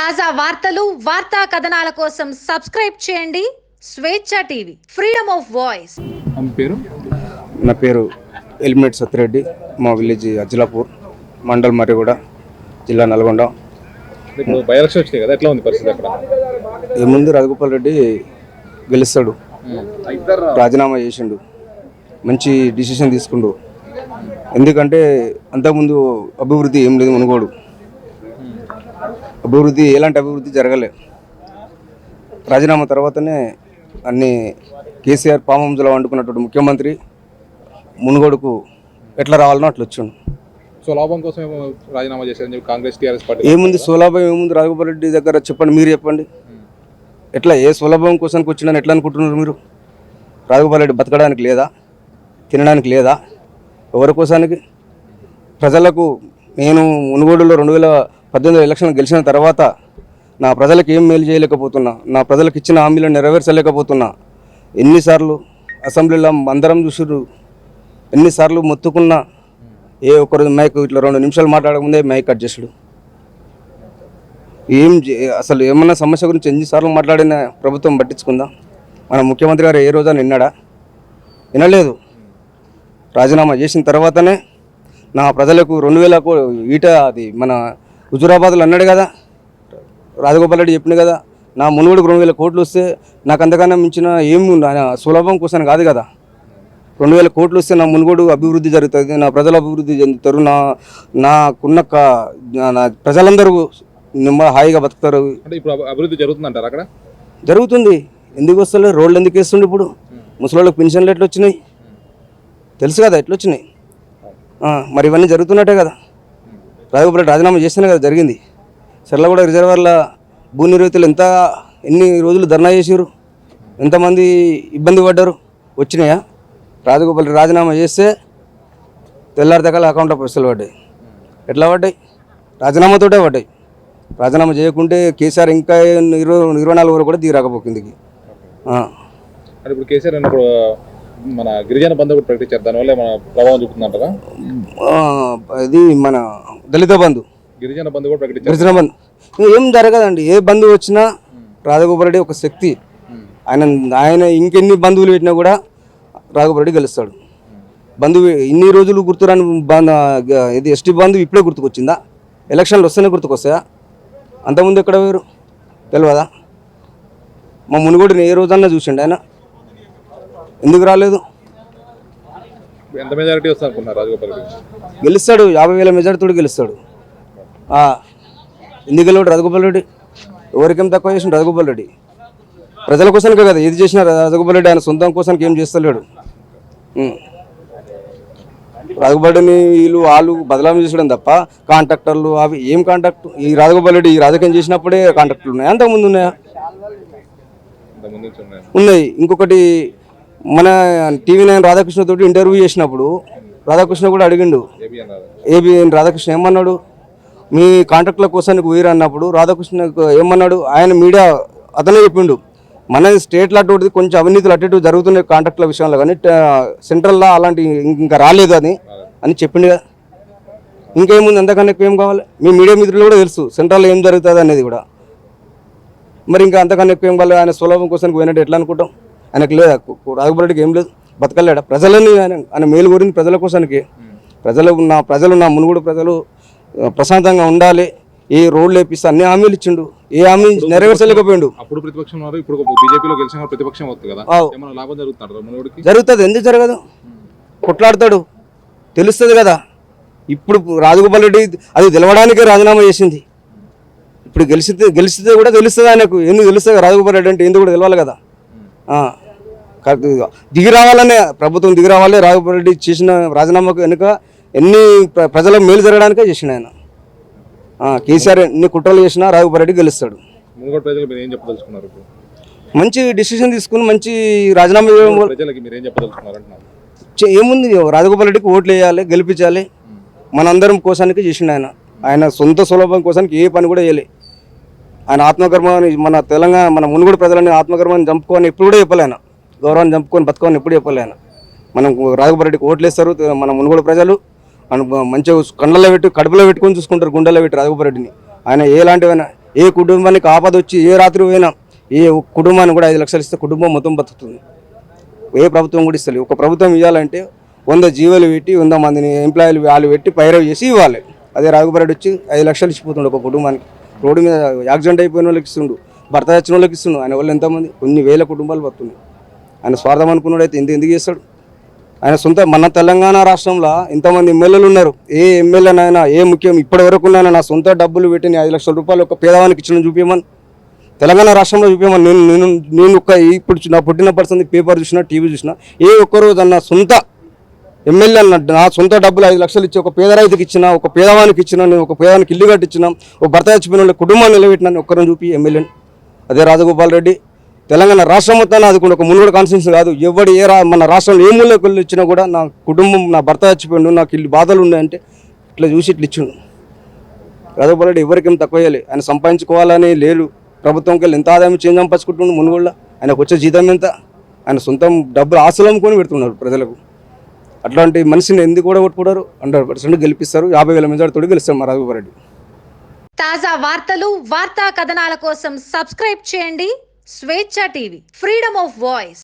తాజా వార్తలు వార్తా కథనాల కోసం సబ్స్క్రైబ్ చేయండి. స్వేచ్ఛ టీవీ ఫ్రీడమ్ ఆఫ్ వాయిస్ పేరు? నా పేరు ఎలిమినేట్ సత్యరెడ్డి మా విలేజ్ అజ్లాపూర్ మండల్ మర్రిగూడ జిల్లా నల్గొండ. ఇప్పుడు బై ఎలక్షన్ వచ్చినాయి కదా ఎట్లా ఉంది పరిస్థితి అక్కడ? ఏముంది రాజగోపాల్ రెడ్డి గెలుస్తాడు. రాజీనామా చేసిండు. మంచి డిసిషన్ తీసుకుండు. ఎందుకంటే అంతకుముందు అభివృద్ధి ఏం లేదు మునుగోడు అభివృద్ధి ఎలాంటి అభివృద్ధి జరగలే రాజీనామా తర్వాతనే అన్ని కేసీఆర్ పామంజలో వండుకున్నటువంటి ముఖ్యమంత్రి మునుగోడుకు ఎట్లా రావాలనో అట్లా వచ్చిండు. సో లాభం కోసం రాజీనామా చేశారని చెప్పి కాంగ్రెస్ టీఆర్ఎస్ పార్టీ ఏముంది సులభం ఏముంది రాఘగోపాల్ రెడ్డి దగ్గర చెప్పండి మీరు చెప్పండి. ఎట్లా ఏ సులభం కోసానికి వచ్చిందని ఎట్లా అనుకుంటున్నారు మీరు? రాఘగోపాల్ రెడ్డి బతకడానికి లేదా? తినడానికి లేదా? ఎవరి కోసానికి? ప్రజలకు నేను మునుగోడులో రెండు వేల పద్దెనిమిది ఎలక్షన్ గెలిచిన తర్వాత నా ప్రజలకు ఏం మేలు చేయలేకపోతున్నా నా ప్రజలకు ఇచ్చిన హామీలను నెరవేర్చలేకపోతున్నా. ఎన్నిసార్లు అసెంబ్లీలో అందరం చూసిర్రు. ఎన్నిసార్లు మొత్తుకున్నా ఏ ఒక్కరు మైక్ ఇట్లా రెండు నిమిషాలు మాట్లాడకముందే మైక్ కట్ చేసుడు. ఏం అసలు ఏమన్నా సమస్య గురించి ఎన్నిసార్లు మాట్లాడిన ప్రభుత్వం పట్టించుకుందా? మన ముఖ్యమంత్రి గారు ఏ రోజా నిన్నాడా? వినలేదు. రాజీనామా చేసిన తర్వాతనే నా ప్రజలకు రెండు వేలకు ఈట అది మన హుజురాబాద్లో అన్నాడు కదా? రాజగోపాల్ రెడ్డి చెప్పింది కదా నా మునుగోడుకు రెండు వేల కోట్లు వస్తే నాకు అంతకన్నా మించిన ఏం సులభం కోసం కాదు కదా. రెండు వేల కోట్లు వస్తే నా మునుగోడు అభివృద్ధి జరుగుతుంది నా ప్రజలు అభివృద్ధి చెందుతారు నా నాకున్న నా- ప్రజలందరూ నిమ్మ హాయిగా బతుకుతారు. అంటే ఇప్పుడు అభి- అభివృద్ధి జరుగుతుందంటారు అక్కడ? జరుగుతుంది. ఎందుకు వస్తలే? రోడ్లు ఎందుకు వేస్తుండే ఇప్పుడు? ముసలోళ్ళకి పెన్షన్లు ఎట్లా వచ్చినాయి తెలుసు కదా ఎట్లా వచ్చినాయి మరి ఇవన్నీ జరుగుతున్నట్టే కదా. రాఘవపల్లి రాజీనామా చేస్తేనే కదా జరిగింది. సర్లగూడ రిజర్వర్ల భూ నిర్వహితులు ఎంత ఎన్ని రోజులు ధర్నా చేసారు ఎంతమంది ఇబ్బంది పడ్డారు? వచ్చినాయా? రాజగోపాల్ రాజీనామా చేస్తే తెల్లారితకాల అకౌంట్లో పైసలు పడ్డాయి. ఎట్లా పడ్డాయి? రాజీనామాతోటే పడ్డాయి. రాజీనామా చేయకుంటే కేసీఆర్ ఇంకా ఇరవై ఇరవై నాలుగు వరకు కూడా దిగిరాకపోయింది ఇప్పుడు కేసీఆర్ మన గిరిజన బంధు కూడా ప్రకటించారు దానివల్ల మన ప్రభావం చూపుతుందంటారా? ఇది మన దళిత బంధు. గిరిజన బంధు కూడా ప్రకటించారు. గిరిజన బంధు. ఏం జరగదండి. ఏ బంధువు వచ్చినా రాజగోపాల్ రెడ్డి ఒక శక్తి. ఆయన ఆయన ఇంకెన్ని బంధువులు పెట్టినా కూడా రాఘవపల్ రెడ్డి గెలుస్తాడు. బంధువు ఇన్ని రోజులు గుర్తురాని ఇది ఎస్టీ బంధువు ఇప్పుడే గుర్తుకొచ్చిందా? ఎలక్షన్లు వస్తేనే గుర్తుకొస్తాయా? అంతకుముందు ఎక్కడ వేరు తెలియదా మా మునుగోడిని ఏ రోజన్నా చూసిండు ఆయన? ఎందుకు రాలేదు? ఎంత మెజారిటీ వస్తుంది అనుకుంటున్నారు రాజగోపాల్ రెడ్డి గెలుస్తాడు యాభై వేల మెజార్టీతో గెలుస్తాడు. ఎందుకు గెలవాడు రాజగోపాల్ రెడ్డి? ఎవరికేం తక్కువ చేసిన రాజగోపాల్ రెడ్డి? ప్రజల కోసానికే కదా ఏది చేసినా రాజగోపాల్ రెడ్డి ఆయన సొంతం కోసానికి ఏం చేస్తలేడు. ఉం. రాజగోపాల్ రెడ్డిని వీళ్ళు వాళ్ళు బదలాం చేసడం తప్ప కాంట్రాక్టర్లు అవి ఏం కాంట్రాక్ట్ ఈ రాజగోపాల్ రెడ్డి ఈ రాజకీయం చేసినప్పుడే కాంట్రాక్టులు ఉన్నాయి? అంతకుముందు ఉన్నాయి? ఉన్నాయి. ఇంకొకటి మన టీవీ నైన్ రాధాకృష్ణ తోటి ఇంటర్వ్యూ చేసినప్పుడు రాధాకృష్ణ కూడా అడిగిండు ఏబీ రాధాకృష్ణ ఏమన్నాడు? మీ కాంట్రాక్ట్ల కోసానికి వీరు అన్నప్పుడు రాధాకృష్ణ ఏమన్నాడు? ఆయన మీడియా అతనే చెప్పిండు మన స్టేట్లో అటువంటిది కొంచెం అవినీతులు అటు ఇటు జరుగుతున్నాయి కాంట్రాక్ట్ల విషయంలో కానీ సెంట్రల్లో అలాంటి ఇంకా రాలేదు అని అని చెప్పిండు కదా. ఇంకేముంది? అంతకన్నా ఎక్కువ ఏం కావాలి? మీ మీడియా మిత్రులు కూడా తెలుసు సెంట్రల్లో ఏం జరుగుతుంది అనేది కూడా. మరి ఇంకా అంతకన్నా ఎక్కువ ఏం కావాలి? ఆయన సులభం కోసం పోయినట్టు ఎట్లా అనుకుంటాం? ఆయనకు లేదా రాఘుబరెడ్డికి ఏం లేదు. బతకలేడా? ప్రజలని ఆయన ఆయన మేలు కోరింది ప్రజల కోసానికి. ప్రజలు నా ప్రజలు నా మునుగుడు ప్రజలు ప్రశాంతంగా ఉండాలి. ఏ రోడ్లు వేపిస్తే అన్ని హామీలు ఇచ్చిండు. ఏ హామీ నెరవేర్చలేకపోయిండు. అప్పుడు ప్రతిపక్షం ఇప్పుడు బీజేపీలో గెలిచిన ప్రతిపక్షం అవుతుంది కదా? లాభం జరుగుతుంది ఎందుకు జరగదు? కొట్లాడతాడు. తెలుస్తుంది కదా. ఇప్పుడు రాజగోపాల్ రెడ్డి అది తెలవడానికే రాజీనామా చేసింది. ఇప్పుడు గెలిచితే గెలిచితే కూడా తెలుస్తుంది ఆయనకు. ఎందుకు తెలుస్తుంది? రాజగోపాల్ రెడ్డి అంటే ఎందుకు కూడా తెలవాలి కదా. దిగి రావాలనే ప్రభుత్వం దిగి రావాలి. రాజగోపాల్ రెడ్డి చేసిన రాజీనామాకు వెనుక ఎన్ని ప్ర- ప్రజలకు మేలు జరగడానికే చేసిన ఆయన. కేసీఆర్ ఎన్ని కుట్రలు చేసినా రాజగోపాల్ రెడ్డి గెలుస్తాడు. మంచి డిసిషన్ తీసుకుని మంచి రాజీనామా ఏముంది? రాజగోపాల్ రెడ్డికి ఓట్లు వేయాలి గెలిపించాలి. మనందరం కోసానికి చేసిండు ఆయన. ఆయన సొంత సులభం కోసానికి ఏ పని కూడా చేయలే. ఆయన ఆత్మగర్మాన్ని మన తెలంగాణ మన మునుగోడు ప్రజలని ఆత్మగర్మాన్ని చంపుకొని ఎప్పుడు కూడా చెప్పలేను. గౌరవాన్ని చంపుకొని బతుకొని ఎప్పుడు చెప్పలేను. మనం రాఘవరెడ్డికి ఓట్లేస్తారు ఓట్లు వేస్తారు మన మునుగోడు ప్రజలు. మంచిగా కండలో పెట్టి కడుపులో పెట్టుకొని చూసుకుంటారు గుండెలో పెట్టి రాఘవరెడ్డిని ఆయన ఎలాంటివైనా ఏ కుటుంబానికి ఆపద వచ్చి ఏ రాత్రి పోయినా ఏ ఒక్క కుటుంబానికి కూడా ఐదు లక్షలు ఇస్తే కుటుంబం మొత్తం బతుకుతుంది. ఏ ప్రభుత్వం కూడా ఇస్తలేదు. ఒక ప్రభుత్వం ఇవ్వాలంటే వంద జీవోలు పెట్టి వంద మందిని ఎంప్లాయీలు వాళ్ళు పెట్టి పైరవ్ చేసి ఇవ్వాలి. అదే రాఘవరెడ్డి వచ్చి ఐదు లక్షలు ఇచ్చిపోతుండు ఒక కుటుంబానికి. రోడ్డు మీద యాక్సిడెంట్ అయిపోయిన వాళ్ళకి ఇస్తుండు భర్త వచ్చిన వాళ్ళకి ఇస్తుండు. ఆయన వాళ్ళు ఎంతమంది? కొన్ని వేల కుటుంబాలు బతున్నాయి ఆయన స్వార్థం అనుకున్నాడు అయితే ఇంత ఎందుకు చేస్తాడు? ఆయన సొంత మన తెలంగాణ రాష్ట్రంలో ఇంతమంది ఎమ్మెల్యేలు ఉన్నారు? ఏ ఎమ్మెల్యేనైనా ఏ ముఖ్యం ఇప్పటి వరకు నా సొంత డబ్బులు పెట్టిన ఐదు లక్షల రూపాయలు ఒక పేదవానికి ఇచ్చిన చూపించమని తెలంగాణ రాష్ట్రంలో చూపించమని నేను నేను నేను ఒక ఇప్పుడు నా పుట్టిన పర్సన్ పేపర్ చూసినా టీవీ చూసినా ఏ ఒక్కరోజు అన్న సొంత ఎమ్మెల్యే అన్న నా సొంత డబ్బులు ఐదు లక్షలు ఇచ్చి ఒక పేద రైతుకి ఇచ్చిన ఒక పేదవానికి ఇచ్చిన నేను ఒక పేదవానికి ఇల్లు కట్టించిన ఒక భర్త చచ్చిపోయిన వాళ్ళ కుటుంబాన్ని నిలబెట్టిన ఒక్కరిని చూపి ఎమ్మెల్యే అదే రాజగోపాల్ రెడ్డి. తెలంగాణ రాష్ట్రం మొత్తాన్ని అది కూడా ఒక మునుగోడు కాన్స్టిట్యూన్స్ కాదు. ఎవడు ఏ రా మన రాష్ట్రంలో ఏ మూలకు ఇచ్చినా కూడా నా కుటుంబం నా భర్త చచ్చిపోయిండు నాకు ఇల్లు బాధలు ఉన్నాయంటే ఇట్లా చూసి ఇట్లా ఇచ్చిండు. రాజగోపాల్ రెడ్డి ఎవరికేం తక్కువ చేయాలి. ఆయన సంపాదించుకోవాలని లేదు ప్రభుత్వంకి వెళ్ళి ఎంత ఆదాయం చేంజ్ సంపాదించుకుంటుండు మునుగోళ్ళ ఆయనకు వచ్చే జీతం ఎంత? ఆయన సొంతం డబ్బులు ఆశలు అమ్ముకొని పెడుతున్నారు ప్రజలకు. అట్లాంటి మనిషిని ఎందుకు కూడా కొట్టుకుంటారు హండ్రెడ్ పర్సెంట్ గెలిపిస్తారు. యాభై వేల మెజార్టీతో గెలుస్తారు మా రాఘవరెడ్డి తాజా వార్తలు వార్తా కథనాల కోసం సబ్స్క్రైబ్ చేయండి. స్వేచ్ఛ టీవీ ఫ్రీడమ్ ఆఫ్ వాయిస్.